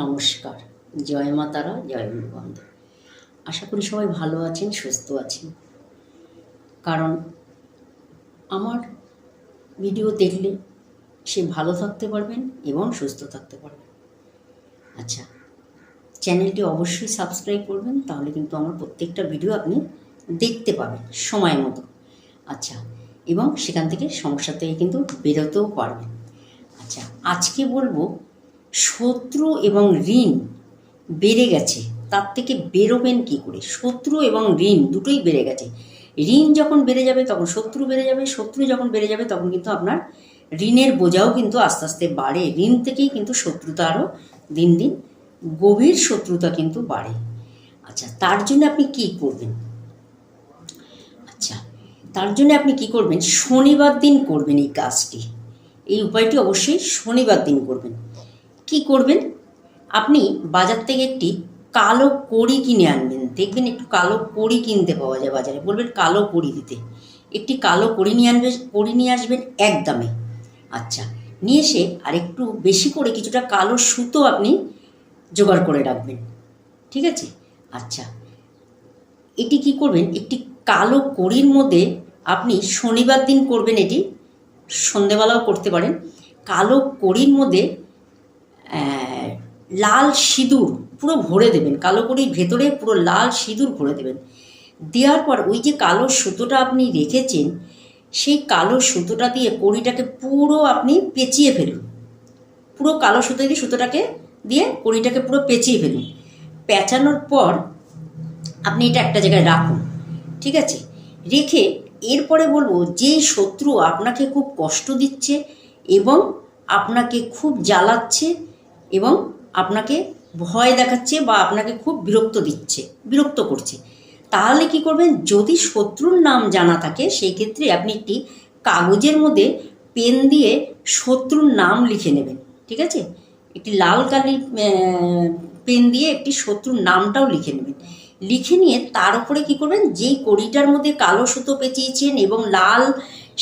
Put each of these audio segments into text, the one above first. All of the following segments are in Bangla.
নমস্কার। জয় মা তারা, জয় বন্ধু আশা করি সবাই ভালো আছেন, সুস্থ আছেন। কারণ আমার ভিডিও দেখলে সে ভালো থাকতে পারবেন এবং সুস্থ থাকতে পারবেন। আচ্ছা চ্যানেলটি অবশ্যই সাবস্ক্রাইব করবেন, তাহলে কিন্তু আমার প্রত্যেকটা ভিডিও আপনি দেখতে পাবেন সময় মতো। আচ্ছা এবং সেখান থেকে সমস্যা থেকে কিন্তু বেরোতেও পারবেন। আচ্ছা আজকে বলব শত্রু এবং ঋণ বেড়ে গেছে, তার থেকে বেরোবেন কি করে? শত্রু এবং ঋণ দুটোই বেড়ে গেছে। ঋণ যখন বেড়ে যাবে তখন শত্রু বেড়ে যাবে, শত্রু যখন বেড়ে যাবে তখন কিন্তু আপনার ঋণের বোঝাও কিন্তু আস্তে আস্তে বাড়ে। ঋণ থেকেই কিন্তু শত্রুতা আরও দিন দিন, গভীর শত্রুতা কিন্তু বাড়ে। আচ্ছা তার জন্য আপনি কি করবেন? আচ্ছা তার জন্য আপনি কি করবেন? শনিবার দিন করবেন এই কাজটি। এই উপায়টি অবশ্যই শনিবার দিন করবেন। কি করবেন? আপনি বাজার থেকে একটি কালো কড়ি কিনে আনবেন। দেখবেন একটু কালো কড়ি কিনতে পাওয়া যায় বাজারে। বলবেন কালো কড়ি দিতে। একটি কালো কড়ি নিয়ে আনবে, কড়ি নিয়ে আসবেন এক দামে। আচ্ছা নিয়ে এসে আর একটু বেশি করে কিছুটা কালো সুতো আপনি জোগাড় করে রাখবেন। ঠিক আছে? আচ্ছা এটি কি করবেন? একটি কালো কড়ির মধ্যে আপনি শনিবার দিন করবেন এটি। সন্ধেবেলাও করতে পারেন। কালো কড়ির মধ্যে লাল সিঁদুর পুরো ভরে দেবেন কালো কড়ির ভেতরে পুরো লাল সিঁদুর ভরে দেবেন। দেওয়ার পর ওই যে কালো সুতোটা আপনি রেখেছেন, সেই কালো সুতোটা দিয়ে কড়িটাকে পুরো আপনি পেঁচিয়ে ফেলুন। পুরো কালো সুতো দিয়ে সুতোটাকে দিয়ে কড়িটাকে পুরো পেঁচিয়ে ফেলুন। পেঁচানোর পর আপনি এটা একটা জায়গায় রাখুন, ঠিক আছে? রেখে এরপরে বলব যে শত্রু আপনাকে খুব কষ্ট দিচ্ছে এবং আপনাকে খুব জ্বালাচ্ছে এবং আপনাকে ভয় দেখাচ্ছে বা আপনাকে খুব বিরক্ত দিচ্ছে, বিরক্ত করছে। তাহলে কি করবেন? যদি শত্রুর নাম জানা থাকে, সেই ক্ষেত্রে আপনি একটি কাগজের মধ্যে পেন দিয়ে শত্রুর নাম লিখে নেবেন, ঠিক আছে? একটি লাল কালির পেন দিয়ে একটি শত্রুর নামটাও লিখে নেবেন। লিখে নিয়ে তার উপরে কি করবেন? যেই কড়িটার মধ্যে কালো সুতো পেঁচিয়েছেন এবং লাল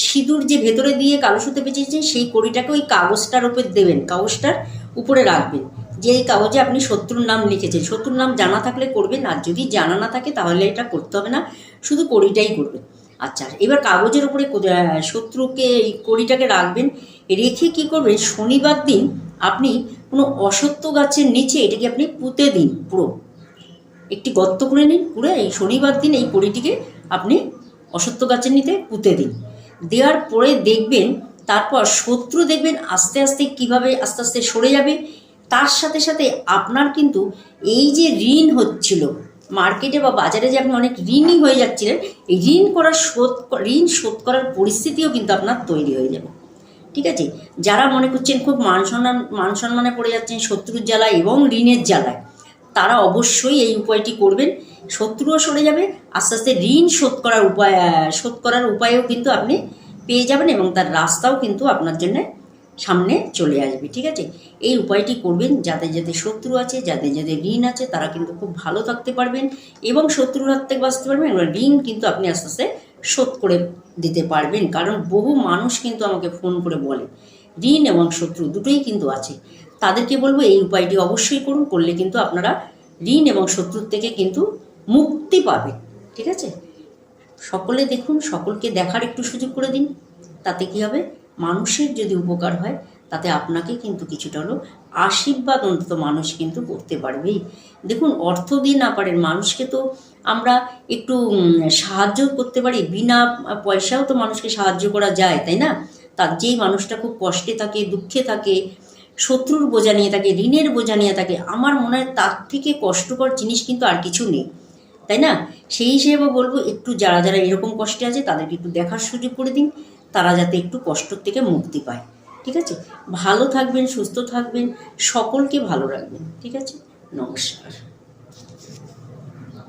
সিঁদুর যে ভেতরে দিয়ে কালো সুতো পেঁচিয়েছেন, সেই কড়িটাকে ওই কাগজটার উপর দেবেন। কাগজটার উপরে রাখবেন যে এই কাগজে আপনি শত্রুর নাম লিখেছেন, শত্রুর নাম জানা থাকলে করবেন, আর যদি জানা না থাকে তাহলে এটা করতে হবে না, শুধু কড়িটাই করবেন। আচ্ছা এবার কাগজের উপরে শত্রুকে এই কড়িটাকে রাখবেন, রেখে কি করবেন, শনিবার দিন আপনি কোনো অসত্য গাছের নিচে এটাকে আপনি পুঁতে দিন, পুরো। একটি গর্ত করে নিন পুরো এই শনিবার দিন এই কড়িটিকে আপনি অসত্য গাছের নিতে পুঁতে দিন। দেওয়ার পরে দেখবেন তারপর শত্রু দেখবেন আস্তে আস্তে কীভাবে আস্তে আস্তে সরে যাবে। তার সাথে সাথে আপনার কিন্তু এই যে ঋণ হচ্ছিল, মার্কেটে বা বাজারে যে আপনি অনেক ঋণই হয়ে যাচ্ছিলেন, এই ঋণ করার শোধ ঋণ শোধ করার পরিস্থিতিও কিন্তু আপনার তৈরি হয়ে যাবে। ঠিক আছে? যারা মনে করছেন খুব মান সম্মান, মান সম্মানে পড়ে যাচ্ছেন শত্রুর জ্বালায় এবং ঋণের জ্বালায়, তারা অবশ্যই এই উপায়টি করবেন। শত্রুও সরে যাবে, আস্তে আস্তে ঋণ শোধ করার উপায় শোধ করার উপায়ও কিন্তু আপনি পেয়ে যাবেন এবং তার রাস্তাও কিন্তু আপনার জন্য সামনে চলে আসবে, ঠিক আছে? এই উপায়টি করবেন, যাদের যাদের শত্রু আছে, যাদের যাদের ঋণ আছে, তারা কিন্তু খুব ভালো থাকতে পারবেন এবং শত্রুর হাত থেকে বাঁচতে পারবেন এবং ঋণ কিন্তু আপনি আস্তে আস্তে শোধ করে দিতে পারবেন। কারণ বহু মানুষ কিন্তু আমাকে ফোন করে বলে, ঋণ এবং শত্রু দুটোই কিন্তু আছে। তাদেরকে বলব এই উপায়টি অবশ্যই করুন, করলে কিন্তু আপনারা ঋণ এবং শত্রুর থেকে কিন্তু মুক্তি পাবেন, ঠিক আছে? সকলে দেখুন, সকলকে দেখার একটু সুযোগ করে দিন। তাতে কি হবে? মানুষের যদি উপকার হয়, তাতে আপনাকে কিন্তু কিছুটা হলো আশীর্বাদ, অন্তত মানুষ কিন্তু করতে পারবেই দেখুন, অর্থ দিয়ে না পারেন মানুষকে তো আমরা একটু সাহায্য করতে পারি। বিনা পয়সাও তো মানুষকে সাহায্য করা যায়, তাই না? তার যেই মানুষটা খুব কষ্টে থাকে, দুঃখে থাকে, শত্রুর বোঝা নিয়ে থাকে, ঋণের বোঝা নিয়ে থাকে, আমার মনে হয় তার থেকে কষ্টকর জিনিস কিন্তু আর কিছু নেই। তাই না? সেই হিসেবে বলব একটু যারা যারা এরকম কষ্টে আছে তাদেরকে একটু দেখার সুযোগ করে দিন, তারা যাতে একটু কষ্ট থেকে মুক্তি পায়। ঠিক আছে? ভালো থাকবেন, সুস্থ থাকবেন, সকলকে ভালো রাখবেন। ঠিক আছে? নমস্কার।